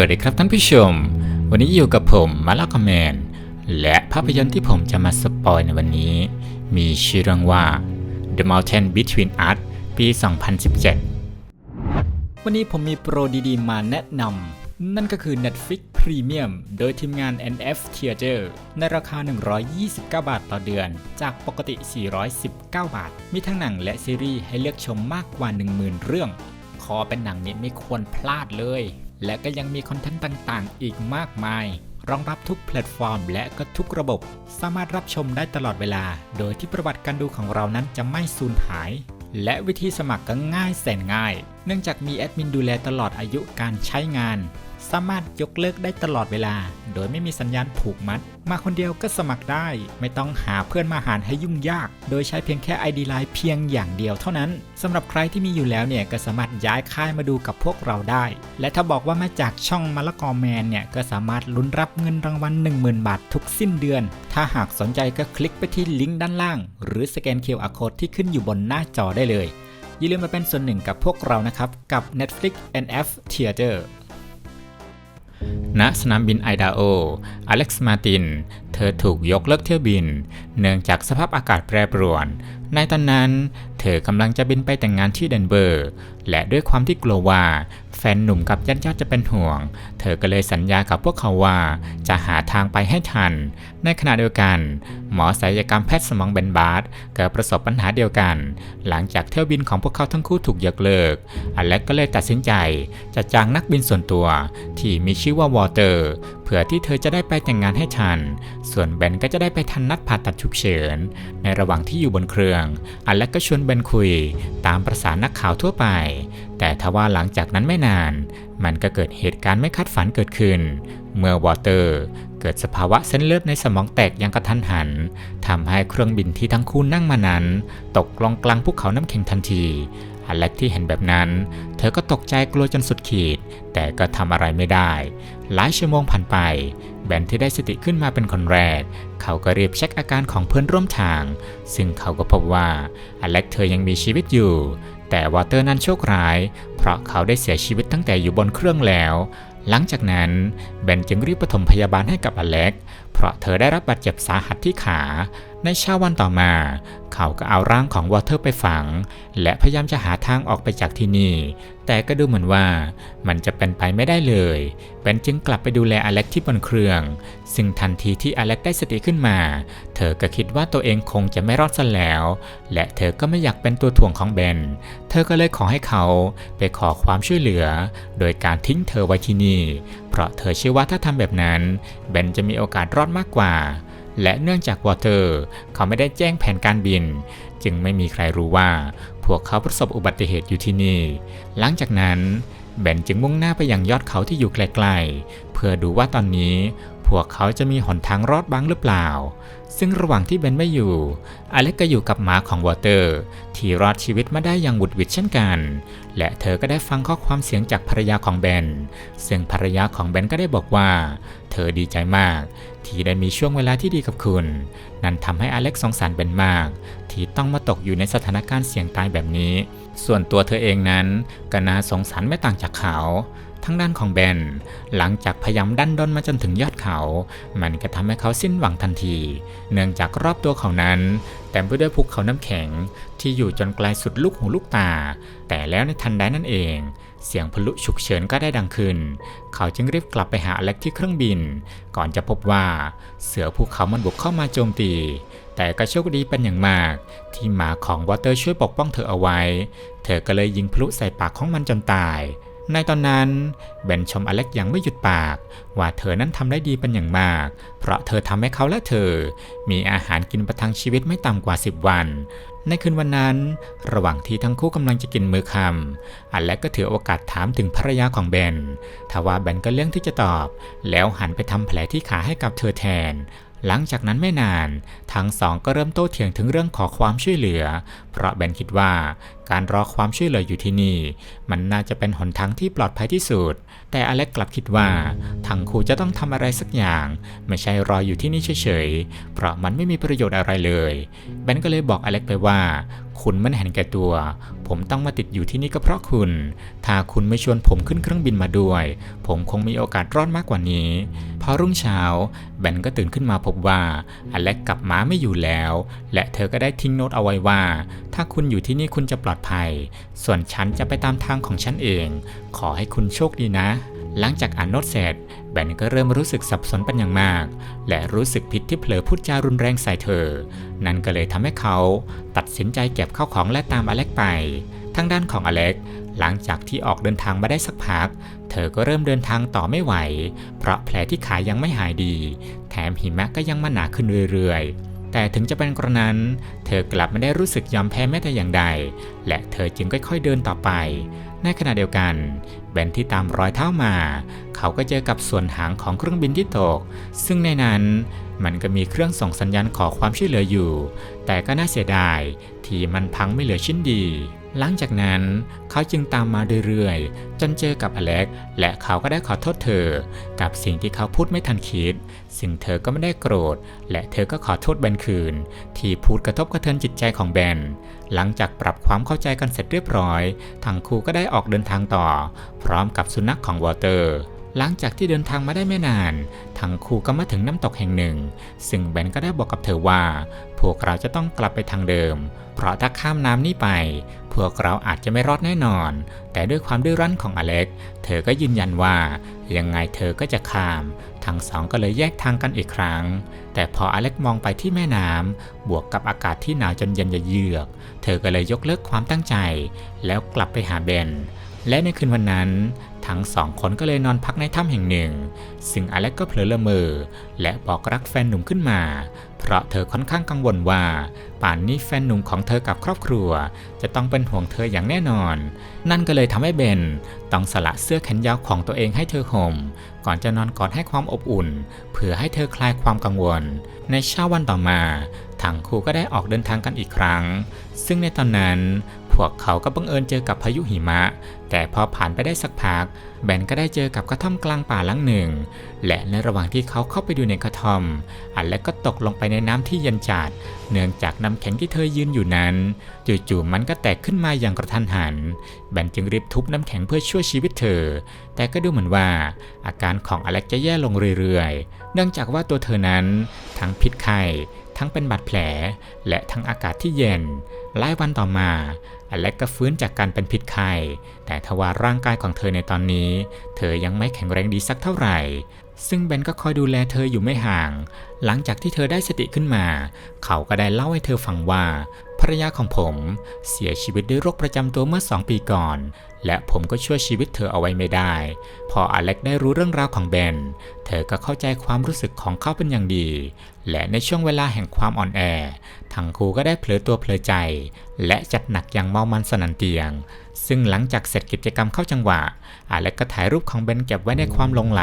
วัสดีครับท่านผู้ชม วันนี้อยู่กับผมมาลาคอมแมนและภาพยนตร์ที่ผมจะมาสปอยในวันนี้ มีชื่อเรื่องว่า The Mountain Between Us ปี 2017 วันนี้ผมมีโปรดีๆ มาแนะนำนั่นก็คือ Netflix Premium โดยทีมงาน NF Theater ในราคา 129 บาทต่อเดือน จากปกติ 419 บาท มีทั้งหนังและซีรีส์ให้เลือกชมมากกว่า 10,000 เรื่องขอเป็นหนังนี้ไม่ควรพลาดเลย และก็ยังมีคอนเทนต์ต่างๆ อีกมากมาย รองรับทุกแพลตฟอร์ม และก็ทุกระบบ สามารถรับชมได้ตลอดเวลา โดยที่ประวัติการดูของเรานั้นจะไม่สูญหาย และวิธีสมัครก็ง่ายแสนง่าย เนื่องจากมีแอดมินดูแลตลอดอายุการใช้งาน สามารถยกเลิกได้ตลอดเวลา โดยไม่มีสัญญาณผูกมัด มาคนเดียวก็สมัครได้ ไม่ต้องหาเพื่อนมาหารให้ยุ่งยาก โดยใช้เพียงแค่ ID Line เพียงอย่างเดียวเท่านั้นสำหรับใครที่มีอยู่แล้วเนี่ยก็สามารถย้ายค่ายมาดูกับพวกเราได้ และถ้าบอกว่ามาจากช่องมะละกอแมนเนี่ยก็สามารถลุ้นรับเงินรางวัล10,000 บาททุกสิ้นเดือน ถ้าหากสนใจก็คลิกไปที่ลิงก์ด้านล่าง หรือสแกน QR Code ที่ขึ้นอยู่บนหน้าจอได้เลยอย่าลืมมาเป็นส่วนหนึ่งกับพวกเรานะครับ กับ Netflix NF Theater ณสนามบินไอดาโอ อเล็กซ์มาติน เธอถูกยกเลิกเที่ยวบิน เนื่องจากสภาพอากาศแปรปรวน ในตอนนั้น เธอกำลังจะบินไปแต่งงานที่เดนเวอร์ และด้วยความที่กลัวว่า แฟนหนุ่มกับญาติๆจะเป็นห่วง เธอก็เลยสัญญากับพวกเขาว่าจะหาทางไปให้ทัน ในขณะเดียวกัน หมอศัลยกรรมแพทย์สมองเบนบาร์ดก็ประสบปัญหาเดียวกัน หลังจากเที่ยวบินของพวกเขาทั้งคู่ถูกยกเลิก อเล็กก็เลยตัดสินใจ จะจ้างนักบินส่วนตัว ที่มีชื่อว่าวอเตอร์เพื่อที่เธอจะได้ไปแต่งงานให้ทัน ส่วนเบนก็จะได้ไปทันนัดผ่าตัดฉุกเฉิน ในระหว่างที่อยู่บนเครื่อง อเล็กก็ชวนเบนคุย ตามประสานักข่าวทั่วไป แต่ทว่าหลังจากนั้นไม่นาน มันก็เกิดเหตุการณ์ไม่คาดฝันเกิดขึ้น เมื่อวอเตอร์เกิดสภาวะเส้นเลือดในสมองแตกอย่างกระทันหันทำให้เครื่องบินที่ทั้งคู่นั่งมานั้น ตกลงกลางภูเขาน้ำแข็งทันทีอเล็กที่เห็นแบบนั้น เธอก็ตกใจกลัวจนสุดขีด แต่ก็ทำอะไรไม่ได้ หลายชั่วโมงผ่านไป แบนที่ได้สติขึ้นมาเป็นคนแรก เขาก็รีบเช็คอาการของเพื่อนร่วมทาง ซึ่งเขาก็พบว่าอเล็กเธอยังมีชีวิตอยู่ แต่วอเตอร์นั้นโชคร้าย เพราะเขาได้เสียชีวิตตั้งแต่อยู่บนเครื่องแล้ว หลังจากนั้นเบนจึงรีบปฐมพยาบาลให้กับอเล็ก เพราะเธอได้รับบาดเจ็บสาหัสที่ขา ในเช้าวันต่อมา เขาก็เอาร่างของวอเตอร์ไปฝัง และพยายามจะหาทางออกไปจากที่นี่ แต่ก็ดูเหมือนว่ามันจะเป็นไปไม่ได้เลยเบนจึงกลับไปดูแลอเล็กที่บนเครื่อง ซึ่งทันทีที่อเล็กได้สติขึ้นมา เธอก็คิดว่าตัวเองคงจะไม่รอดซะแล้ว และเธอก็ไม่อยากเป็นตัวถ่วงของเบน เธอก็เลยขอให้เขาไปขอความช่วยเหลือ โดยการทิ้งเธอไว้ที่นี่ เพราะเธอเชื่อว่าถ้าทำแบบนั้นเบนจะมีโอกาสรอดมากกว่า และเนื่องจากวอเตอร์เขาไม่ได้แจ้งแผนการบิน จึงไม่มีใครรู้ว่า พวกเขาประสบอุบัติเหตุอยู่ที่นี่ หลังจากนั้นเบนจึงมุ่งหน้าไปยังยอดเขาที่อยู่ไกลๆเพื่อดูว่าตอนนี้ พวกเขาจะมีหนทางรอดบ้างหรือเปล่า ซึ่งระหว่างที่เบนไม่อยู่ อเล็กก็อยู่กับหมาของวอเตอร์ ที่รอดชีวิตมาได้อย่างหวุดหวิดเช่นกัน และเธอก็ได้ฟังข้อความเสียงจากภรรยาของเบน ซึ่งภรรยาของเบนก็ได้บอกว่า เธอดีใจมาก ที่ได้มีช่วงเวลาที่ดีกับคุณ นั่นทำให้อเล็กสงสารเบนมาก ที่ต้องมาตกอยู่ในสถานการณ์เสี่ยงตายแบบนี้ ส่วนตัวเธอเองนั้นก็น่าสงสารไม่ต่างจากเขา ทั้งด้านของเบน หลังจากพยายามดันด้นมาจนถึงยอดเขา มันก็ทำให้เขาสิ้นหวังทันที เนื่องจากรอบตัวเขานั้นเต็มไปด้วยภูเขาน้ำแข็งที่อยู่จนไกลสุดลูกหูลูกตา แต่แล้วในทันใดนั่นเอง เสียงพลุฉุกเฉินก็ได้ดังขึ้น เขาจึงรีบกลับไปหาอเล็กที่เครื่องบิน ก่อนจะพบว่าเสือภูเขามันบุกเข้ามาโจมตีแต่ก็โชคดีเป็นอย่างมาก ที่หมาของวอเตอร์ช่วยปกป้องเธอเอาไว้ เธอก็เลยยิงพลุใส่ปากของมันจนตาย ในตอนนั้นเบนชมอเล็กอย่างไม่หยุดปาก ว่าเธอนั้นทำได้ดีเป็นอย่างมาก เพราะเธอทำให้เขาและเธอ มีอาหารกินประทังชีวิตไม่ต่ำกว่า 10 วัน ในคืนวันนั้น ระหว่างที่ทั้งคู่กำลังจะกินมือคำอเล็กก็ถือโอกาสถามถึงภรรยาของเบนทว่าเบนก็เลี่ยงที่จะตอบ แล้วหันไปทำแผลที่ขาให้กับเธอแทน หลังจากนั้นไม่นาน ทั้งสองก็เริ่มโต้เถียงถึงเรื่องขอความช่วยเหลือ เพราะแบนคิดว่าการรอความช่วยเหลืออยู่ที่นี่ มันน่าจะเป็นหนทางที่ปลอดภัยที่สุด แต่อเล็กกลับคิดว่าทั้งคู่จะต้องทำอะไรสักอย่าง ไม่ใช่รออยู่ที่นี่เฉยๆ เพราะมันไม่มีประโยชน์อะไรเลย แบนก็เลยบอกอเล็กไปว่า คุณมันเห็นแก่ตัว ผมต้องมาติดอยู่ที่นี่ก็เพราะคุณ ถ้าคุณไม่ชวนผมขึ้นเครื่องบินมาด้วย ผมคงมีโอกาสรอดมากกว่านี้ พอรุ่งเช้า แบนก็ตื่นขึ้นมาพบว่าอเล็กกลับมาไม่อยู่แล้ว และเธอก็ได้ทิ้งโน้ตเอาไว้ว่า ถ้าคุณอยู่ที่นี่คุณจะปลอดภัย ส่วนฉันจะไปตามทางของฉันเอง ขอให้คุณโชคดีนะ หลังจากอ่านโน้ตเสร็จแบนก็เริ่มรู้สึกสับสนเป็นอย่างมาก และรู้สึกผิดที่เผลอพูดจารุนแรงใส่เธอ นั่นก็เลยทำให้เขาตัดสินใจเก็บข้าวของและตามอเล็กไป ทางด้านของอเล็ก หลังจากที่ออกเดินทางมาได้สักพัก เธอก็เริ่มเดินทางต่อไม่ไหว เพราะแผลที่ขายังไม่หายดี แถมหิมะก็ยังมาหนาขึ้นเรื่อยๆแต่ถึงจะเป็นกระนั้น เธอกลับไม่ได้รู้สึกยอมแพ้แม้แต่อย่างใด และเธอจึงค่อยๆเดินต่อไป ในขณะเดียวกันแบนที่ตามรอยเท้ามา เขาก็เจอกับส่วนหางของเครื่องบินที่ตก ซึ่งในนั้นมันก็มีเครื่องส่งสัญญาณขอความช่วยเหลืออยู่ แต่ก็น่าเสียดายที่มันพังไม่เหลือชิ้นดี หลังจากนั้นเขาจึงตามมาเรื่อยๆ จนเจอกับอเล็ก และเขาก็ได้ขอโทษเธอ กับสิ่งที่เขาพูดไม่ทันคิด ซึ่งเธอก็ไม่ได้โกรธ และเธอก็ขอโทษแบนคืน ที่พูดกระทบกระเทือนจิตใจของแบน หลังจากปรับความเข้าใจกันเสร็จเรียบร้อย ทั้งคู่ก็ได้ออกเดินทางต่อ พร้อมกับสุนัขของวอเตอร์ หลังจากที่เดินทางมาได้ไม่นาน ทั้งคู่ก็มาถึงน้ำตกแห่งหนึ่ง ซึ่งแบนก็ได้บอกกับเธอว่า พวกเราจะต้องกลับไปทางเดิม เพราะถ้าข้ามน้ำนี้ไป พวกเราอาจจะไม่รอดแน่นอน แต่ด้วยความดื้อรั้นของอเล็ก เธอก็ยืนยันว่า ยังไงเธอก็จะข้าม ทั้งสองก็เลยแยกทางกันอีกครั้ง แต่พออเล็กมองไปที่แม่น้ำบวกกับอากาศที่หนาวจนเย็นเยือก เธอก็เลยยกเลิกความตั้งใจ แล้วกลับไปหาเบนและในคืนวันนั้น ทั้งสองคนก็เลยนอนพักในถ้ำแห่งหนึ่ง ซึ่งอเล็กก็เผลอละเมอและบอกรักแฟนหนุ่มขึ้นมา เพราะเธอค่อนข้างกังวลว่า ป่านนี้แฟนหนุ่มของเธอกับครอบครัว จะต้องเป็นห่วงเธออย่างแน่นอน นั่นก็เลยทำให้เบนต้องสละเสื้อแขนยาวของตัวเองให้เธอห่มก่อนจะนอนกอดให้ความอบอุ่น เพื่อให้เธอคลายความกังวล ในเช้าวันต่อมาทั้งคู่ก็ได้ออกเดินทางกันอีกครั้ง ซึ่งในตอนนั้นพวกเขาก็บังเอิญเจอกับพายุหิมะ แต่พอผ่านไปได้สักพักแบนก็ได้เจอกับกระท่อมกลางป่าหลังหนึ่ง และในระหว่างที่เขาเข้าไปดูในกระท่อม อันและก็ตกลงไปในน้ำที่เย็นจัด เนื่องจากน้ำแข็งที่เธอยืนอยู่นั้น จู่ๆมันก็แตกขึ้นมาอย่างกระทันหัน แบนจึงรีบทุบน้ำแข็งเพื่อช่วยชีวิตเธอ แต่ก็ดูเหมือนว่า อาการของอเล็กจะแย่ลงเรื่อยๆ เนื่องจากว่าตัวเธอนั้นทั้งพิษไข้ทั้งเป็นบาดแผล และทั้งอากาศที่เย็นหลายวันต่อมา อเล็กก็ฟื้นจากการเป็นพิษไข้แต่ทว่าร่างกายของเธอในตอนนี้ เธอยังไม่แข็งแรงดีสักเท่าไหร่ ซึ่งเบนก็คอยดูแลเธออยู่ไม่ห่าง หลังจากที่เธอได้สติขึ้นมา เขาก็ได้เล่าให้เธอฟังว่าภรรยาของผมเสียชีวิตด้วยโรคประจำตัวเมื่อสองปีก่อน และผมก็ช่วยชีวิตเธอเอาไว้ไม่ได้ พออเล็กได้รู้เรื่องราวของเบน เธอก็เข้าใจความรู้สึกของเขาเป็นอย่างดี และในช่วงเวลาแห่งความอ่อนแอ ทั้งคู่ก็ได้เผลอตัวเผลอใจ และจัดหนักอย่างเมามันสนันเตียง ซึ่งหลังจากเสร็จกิจกรรมเข้าจังหวะ อเล็กก็ถ่ายรูปของเบนเก็บไว้ในความลงไหล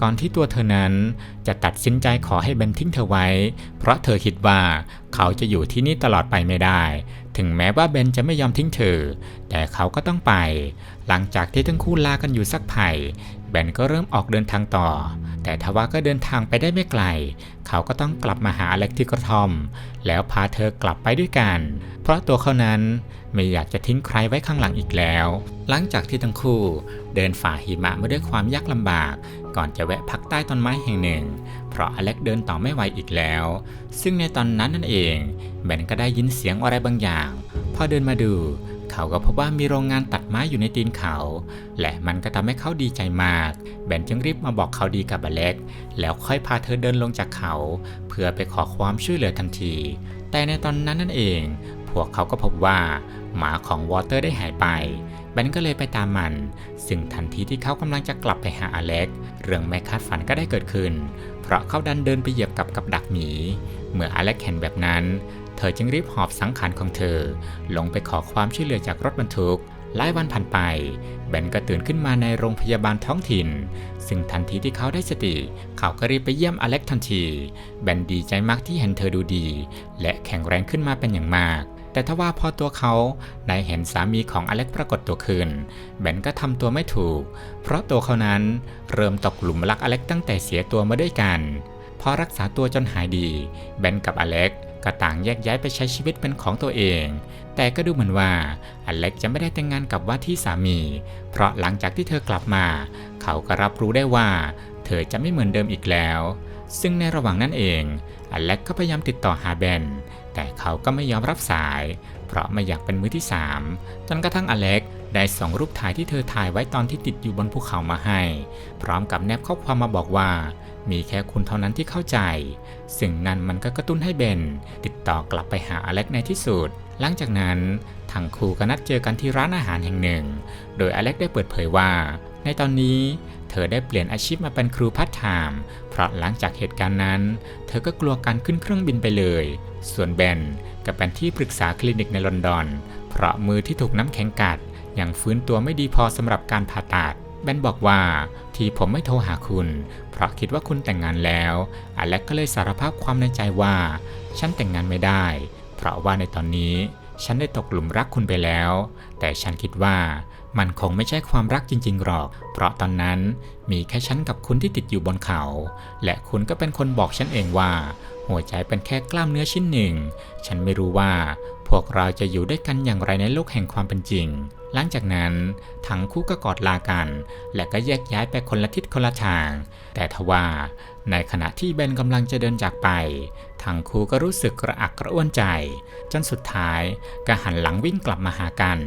ก่อนที่ตัวเธอนั้น จะตัดสินใจขอให้เบนทิ้งเธอไว้ เพราะเธอคิดว่าเขาจะอยู่ที่นี่ตลอดไปไม่ได้ ถึงแม้ว่าเบนจะไม่ยอมทิ้งเธอ แต่เขาก็ต้องไป หลังจากที่ทั้งคู่ลากันอยู่สักพักแบนก็เริ่มออกเดินทางต่อ แต่ทว่าก็เดินทางไปได้ไม่ไกล เขาก็ต้องกลับมาหาอเล็กที่กระทอม แล้วพาเธอกลับไปด้วยกัน เพราะตัวเขานั้นไม่อยากจะทิ้งใครไว้ข้างหลังอีกแล้ว หลังจากที่ทั้งคู่เดินฝ่าหิมะมาด้วยความยากลำบาก ก่อนจะแวะพักใต้ต้นไม้แห่งหนึ่ง เพราะอเล็กเดินต่อไม่ไหวอีกแล้ว ซึ่งในตอนนั้นนั่นเองแบนก็ได้ยินเสียงอะไรบางอย่าง พอเดินมาดู เขาก็พบว่ามีโรงงานตัดไม้อยู่ในตีนเขา และมันก็ทำให้เขาดีใจมาก แบนจึงรีบมาบอกเขาดีกับอเล็ก แล้วค่อยพาเธอเดินลงจากเขา เพื่อไปขอความช่วยเหลือทันที แต่ในตอนนั้นนั่นเอง พวกเขาก็พบว่าหมาของวอเตอร์ได้หายไปแบนก็เลยไปตามมัน ซึ่งทันทีที่เขากำลังจะกลับไปหาอเล็ก เรื่องไม่คาดฝันก็ได้เกิดขึ้น เพราะเขาดันเดินไปเหยียบกับกับดักหมี เมื่ออเล็กเห็นแบบนั้น เธอจึงรีบหอบสังขารของเธอ ลงไปขอความช่วยเหลือจากรถบรรทุกหลายวันผ่านไป แบนก็ตื่นขึ้นมาในโรงพยาบาลท้องถิ่น ซึ่งทันทีที่เขาได้สติ เขาก็รีบไปเยี่ยมอเล็กทันที แบนดีใจมากที่เห็นเธอดูดี และแข็งแรงขึ้นมาเป็นอย่างมาก แต่ทว่าพอตัวเขาได้เห็นสามีของอเล็กปรากฏตัวขึ้น แบนก็ทำตัวไม่ถูก เพราะตัวเขานั้นเริ่มตกหลุมรักอเล็กตั้งแต่เสียตัวมาด้วยกัน พอรักษาตัวจนหายดีเบนกับอเล็กก็ต่างแยกย้ายไปใช้ชีวิตเป็นของตัวเอง แต่ก็ดูเหมือนว่าอเล็กจะไม่ได้แต่งงานกับว่าที่สามี เพราะหลังจากที่เธอกลับมา เขาก็รับรู้ได้ว่า เธอจะไม่เหมือนเดิมอีกแล้ว ซึ่งในระหว่างนั้นเองอเล็กก็พยายามติดต่อหาเบน แต่เขาก็ไม่ยอมรับสาย เพราะไม่อยากเป็นมือที่ 3 จนกระทั่งอเล็กได้ส่งรูปถ่ายที่เธอถ่ายไว้ตอนที่ติดอยู่บนภูเขามาให้ พร้อมกับแนบข้อความมาบอกว่า มีแค่คุณเท่านั้นที่เข้าใจซึ่งนั่นมันก็กระตุ้นให้เบน ติดต่อกลับไปหาอเล็กในที่สุด หลังจากนั้นทั้งคู่ก็นัดเจอกันที่ร้านอาหารแห่งหนึ่ง โดยอเล็กได้เปิดเผยว่า ในตอนนี้เธอได้เปลี่ยนอาชีพมาเป็นครูพัฒไทม์เพราะหลังจากเหตุการณ์นั้น เธอก็กลัวการขึ้นเครื่องบินไปเลย ส่วนเบนก็เป็นที่ปรึกษาคลินิกในลอนดอน เพราะมือที่ถูกน้ำแข็งกัดยังฟื้นตัวไม่ดีพอสำหรับการผ่าตัดเบนบอกว่าที่ผมไม่โทรหาคุณ เพราะคิดว่าคุณแต่งงานแล้วอเล็กก็เลยสารภาพความในใจว่า ฉันแต่งงานไม่ได้ เพราะว่าในตอนนี้ฉันได้ตกหลุมรักคุณไปแล้ว แต่ฉันคิดว่ามันคงไม่ใช่ความรักจริงๆหรอก เพราะตอนนั้นมีแค่ฉันกับคุณที่ติดอยู่บนเขา และคุณก็เป็นคนบอกฉันเองว่า หัวใจเป็นแค่กล้ามเนื้อชิ้นหนึ่ง ฉันไม่รู้ว่า พวกเราจะอยู่ด้วยกันอย่างไรในโลกแห่งความเป็นจริง หลังจากนั้นทั้งคู่ก็กอดลากัน และก็แยกย้ายไปคนละทิศคนละทาง แต่ทว่าในขณะที่เบนกำลังจะเดินจากไปทั้งคู่ก็รู้สึกกระอักกระอ่วนใจ จนสุดท้ายก็หันหลังวิ่งกลับมาหากัน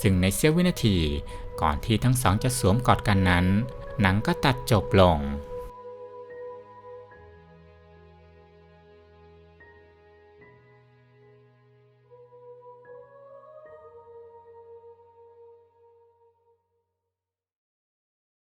ซึ่งในเสี้ยววินาที ก่อนที่ทั้งสองจะสวมกอดกันนั้น หนังก็ตัดจบลง